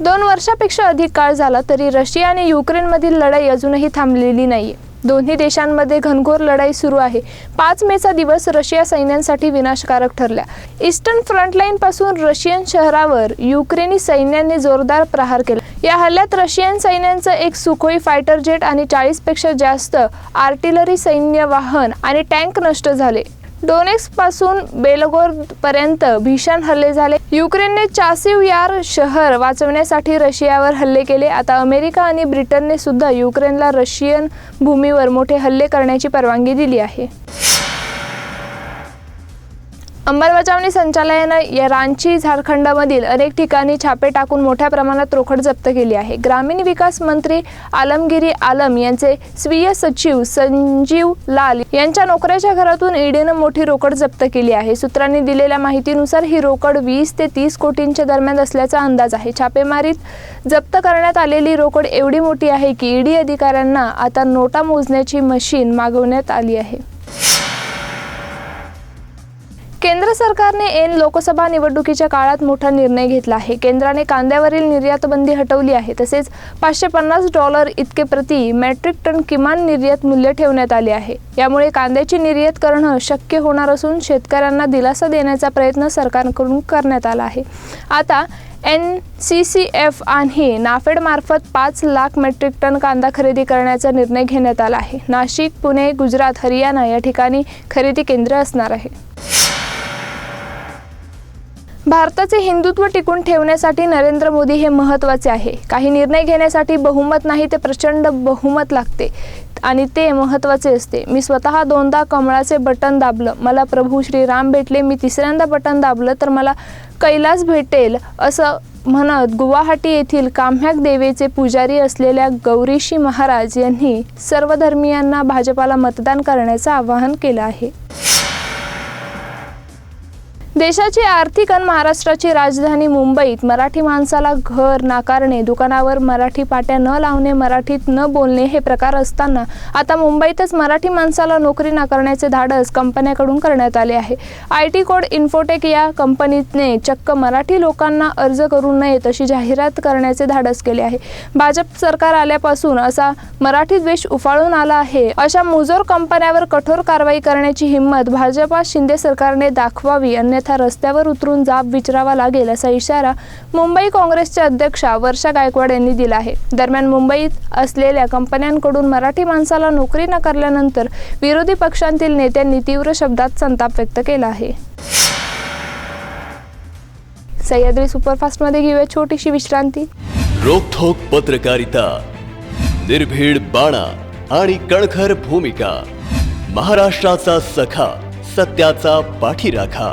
दोन वर्षापेक्षा अधिक काळ झाला तरी रशिया आणि युक्रेनमधील लढाई अजूनही थांबलेली नाही दोन्ही देशांमध्ये घनघोर लढाई सुरू आहे. पाच मेचा दिवस रशिया सैन्यांसाठी विनाशकारक ठरला ईस्टर्न फ्रंटलाईन पासून रशियन शहरावर युक्रेनी सैन्याने जोरदार प्रहार केला. या हल्ल्यात रशियन सैन्यांचं एक सुखोई फायटर जेट आणि चाळीसपेक्षा जास्त आर्टिलरी सैन्य वाहन आणि टँक नष्ट झाले. डोनेक्सपासून बेलगोर पर्यंत भीषण हल्ले झाले. युक्रेनने चासिव यार शहर वाचवण्यासाठी रशियावर हल्ले केले. आता अमेरिका आणि ब्रिटनने सुद्धा युक्रेनला रशियन भूमीवर मोठे हल्ले करण्याची परवानगी दिली आहे. अंमलबजावणी संचालनालयानं या रांची झारखंडमधील अनेक ठिकाणी छापे टाकून मोठ्या प्रमाणात रोकड जप्त केली आहे. ग्रामीण विकास मंत्री आलमगिरी आलम यांचे स्वीय सचिव संजीव लाल यांच्या नोकऱ्याच्या घरातून ईडीनं मोठी रोकड जप्त केली आहे. सूत्रांनी दिलेल्या माहितीनुसार ही रोकड वीस ते तीस कोटींच्या दरम्यान असल्याचा अंदाज आहे. छापेमारीत जप्त करण्यात आलेली रोकड एवढी मोठी आहे की ईडी अधिकाऱ्यांना आता नोटा मोजण्याची मशीन मागवण्यात आली आहे. केंद्र सरकारने एन लोकसभा निवडणुकीच्या काळात मोठा निर्णय घेतला आहे. केंद्राने कांद्यावरील निर्यातबंदी हटवली आहे. तसेच पाचशे पन्नास डॉलर इतके प्रति मेट्रिक टन किमान निर्यात मूल्य ठेवण्यात आले आहे. यामुळे कांद्याची निर्यात करणं शक्य होणार असून शेतकऱ्यांना दिलासा देण्याचा प्रयत्न सरकारकडून करण्यात आला आहे. आता एन सी सी एफ आणि नाफेडमार्फत पाच लाख मेट्रिक टन कांदा खरेदी करण्याचा निर्णय घेण्यात आला आहे. नाशिक पुणे गुजरात हरियाणा या ठिकाणी खरेदी केंद्र असणार आहे. भारताचे हिंदुत्व टिकून ठेवण्यासाठी नरेंद्र मोदी हे महत्त्वाचे आहे. काही निर्णय घेण्यासाठी बहुमत नाही ते प्रचंड बहुमत लागते आणि ते महत्त्वाचे असते. मी स्वतः दोनदा कमळाचे बटन दाबलं. मला प्रभू श्रीराम भेटले. मी तिसऱ्यांदा बटन दाबलं तर मला कैलास भेटेल असं म्हणत गुवाहाटी येथील काम्याक देवीचे पुजारी असलेल्या गौरीशी महाराज यांनी सर्व धर्मियांना भाजपाला मतदान करण्याचं आवाहन केलं आहे. देशाची आर्थिक आणि महाराष्ट्राची राजधानी मुंबईत मराठी माणसाला घर नाकारणे दुकानावर मराठी पाट्या न लावणे मराठीत न बोलणे हे प्रकार असताना आता मुंबईतच मराठी माणसाला नोकरी नाकारण्याचे धाडस कंपन्याकडून करण्यात आले आहे. आय टी कोड इन्फोटेक या कंपनीने चक्क मराठी लोकांना अर्ज करू नयेत अशी जाहिरात करण्याचे धाडस केले आहे. भाजप सरकार आल्यापासून असा मराठी द्वेष उफाळून आला आहे. अशा मुजोर कंपन्यावर कठोर कारवाई करण्याची हिंमत भाजपा शिंदे सरकारने दाखवावी अन्यथा अन्यथा रस्त्यावर उतरून जाब विचारावा लागेल असा इशारा मुंबई काँग्रेसच्या अध्यक्षा वर्षा गायकवाड यांनी दिला आहे. दरम्यान मुंबईत असलेल्या कंपन्यांकडून मराठी माणसाला नोकरी नाकारल्यानंतर विरोधी पक्षांतील नेत्यांनी तीव्र शब्दात संताप व्यक्त केला आहे. सह्याद्री सुपरफास्टमध्ये घेऊया छोटीशी विश्रांती. रोखोक पत्रकारिता निर्भीड बाणा आणि कणखर भूमिका महाराष्ट्राचा सखा सत्याचा पाठीराखा.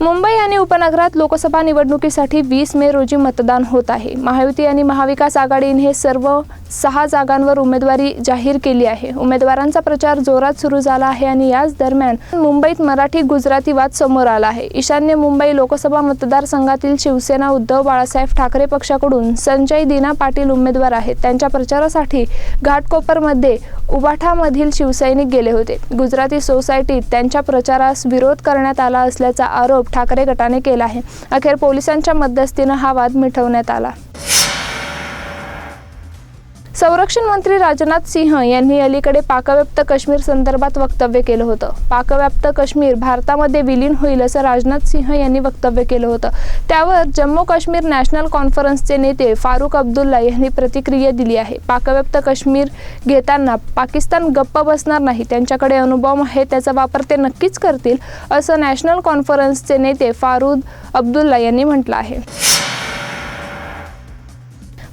मुंबई आणि उपनगरात लोकसभा निवडणुकीसाठी वीस मे रोजी मतदान होत आहे. महायुती आणि महाविकास आघाडीने हे सर्व सहा जागांवर उमेदवारी जाहीर केली आहे. उमेदवारांचा प्रचार जोरात सुरू झाला आहे आणि याच दरम्यान मुंबईत मराठी गुजराती वाद समोर आला आहे. ईशान्य मुंबई लोकसभा मतदारसंघातील शिवसेना उद्धव बाळासाहेब ठाकरे पक्षाकडून संजय दिना पाटील उमेदवार आहेत. त्यांच्या प्रचारासाठी घाटकोपरमध्ये उबाठामधील शिवसैनिक गेले होते. गुजराती सोसायटीत त्यांच्या प्रचारास विरोध करण्यात आला असल्याचा आरोप आरोप ठाकरे गटाने केला आहे. अखेर पोलिसांच्या मध्यस्थीनं हा वाद मिटवण्यात आला. संरक्षण मंत्री राजनाथ सिंह यांनी अलीकडे पाकव्याप्त काश्मीर संदर्भात वक्तव्य केलं होतं. पाकव्याप्त काश्मीर भारतामध्ये विलीन होईल असं राजनाथ सिंह यांनी वक्तव्य केलं होतं. त्यावर जम्मू काश्मीर नॅशनल कॉन्फरन्सचे नेते फारुख अब्दुल्ला यांनी प्रतिक्रिया दिली आहे. पाकव्याप्त काश्मीर घेताना पाकिस्तान गप्प बसणार नाही त्यांच्याकडे अनुभव आहे त्याचा वापर ते नक्कीच करतील असं नॅशनल कॉन्फरन्सचे नेते फारुद अब्दुल्ला यांनी म्हटलं आहे.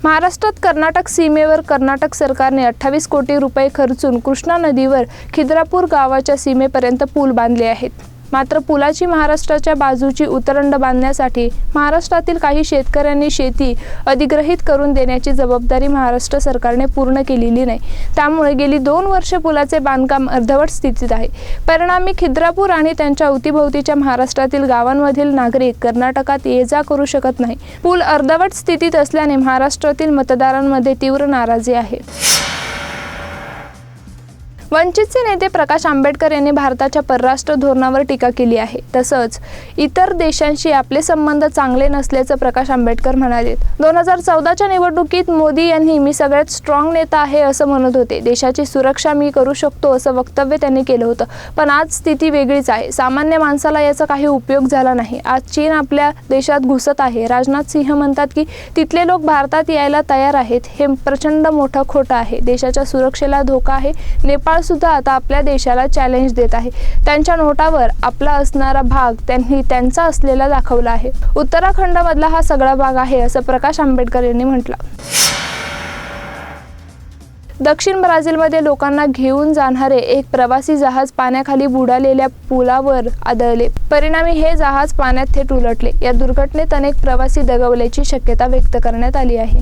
महाराष्ट्रात कर्नाटक सीमेवर कर्नाटक सरकारने अठ्ठावीस कोटी रुपये खर्चून कृष्णा नदीवर खिद्रापूर गावाच्या सीमेपर्यंत पूल बांधले आहेत. मात्र पुलाची महाराष्ट्राच्या बाजूची उतरंड बांधण्यासाठी महाराष्ट्रातील काही शेतकऱ्यांनी शेती अधिग्रहित करून देण्याची जबाबदारी महाराष्ट्र सरकारने पूर्ण केलेली नाही. त्यामुळे गेली दोन वर्षे पुलाचे बांधकाम अर्धवट स्थितीत आहे. परिणामी खिद्रापूर आणि त्यांच्या अवतीभोवतीच्या महाराष्ट्रातील गावांमधील नागरिक कर्नाटकात ये जा करू शकत नाही. पूल अर्धवट स्थितीत असल्याने महाराष्ट्रातील मतदारांमध्ये तीव्र नाराजी आहे. वंचितचे नेते प्रकाश आंबेडकर यांनी भारताच्या परराष्ट्र धोरणावर टीका केली आहे. तसंच इतर देशांशी आपले संबंध चांगले नसल्याचं प्रकाश आंबेडकर म्हणाले दोन हजार चौदाच्या निवडणुकीत मोदी यांनी मी सगळ्यात स्ट्रॉंग नेता आहे असं म्हणत होते. देशाची सुरक्षा मी करू शकतो असं वक्तव्य त्यांनी केलं होतं. पण आज स्थिती वेगळीच आहे. सामान्य माणसाला याचा काही उपयोग झाला नाही. आज चीन आपल्या देशात घुसत आहे. राजनाथ सिंह म्हणतात की तिथले लोक भारतात यायला तयार आहेत. हे प्रचंड मोठं खोटं आहे. देशाच्या सुरक्षेला धोका आहे. नेपाळ सुद्धा आता आपल्या देशाला चॅलेंज देत आहे. त्यांच्या नोटावर आपला असणारा भाग त्यांनी त्यांचा असलेला दाखवला आहे. उत्तराखंडमधला हा सगळा भाग आहे असं प्रकाश आंबेडकर यांनी म्हटलं. दक्षिण ब्राझीलमध्ये लोकांना घेऊन जाणारे एक प्रवासी जहाज पाण्याखाली बुडालेल्या पुलावर आदळले. परिणामी हे जहाज पाण्यात थेट उलटले. या दुर्घटनेत अनेक प्रवासी दगवल्याची शक्यता व्यक्त करण्यात आली आहे.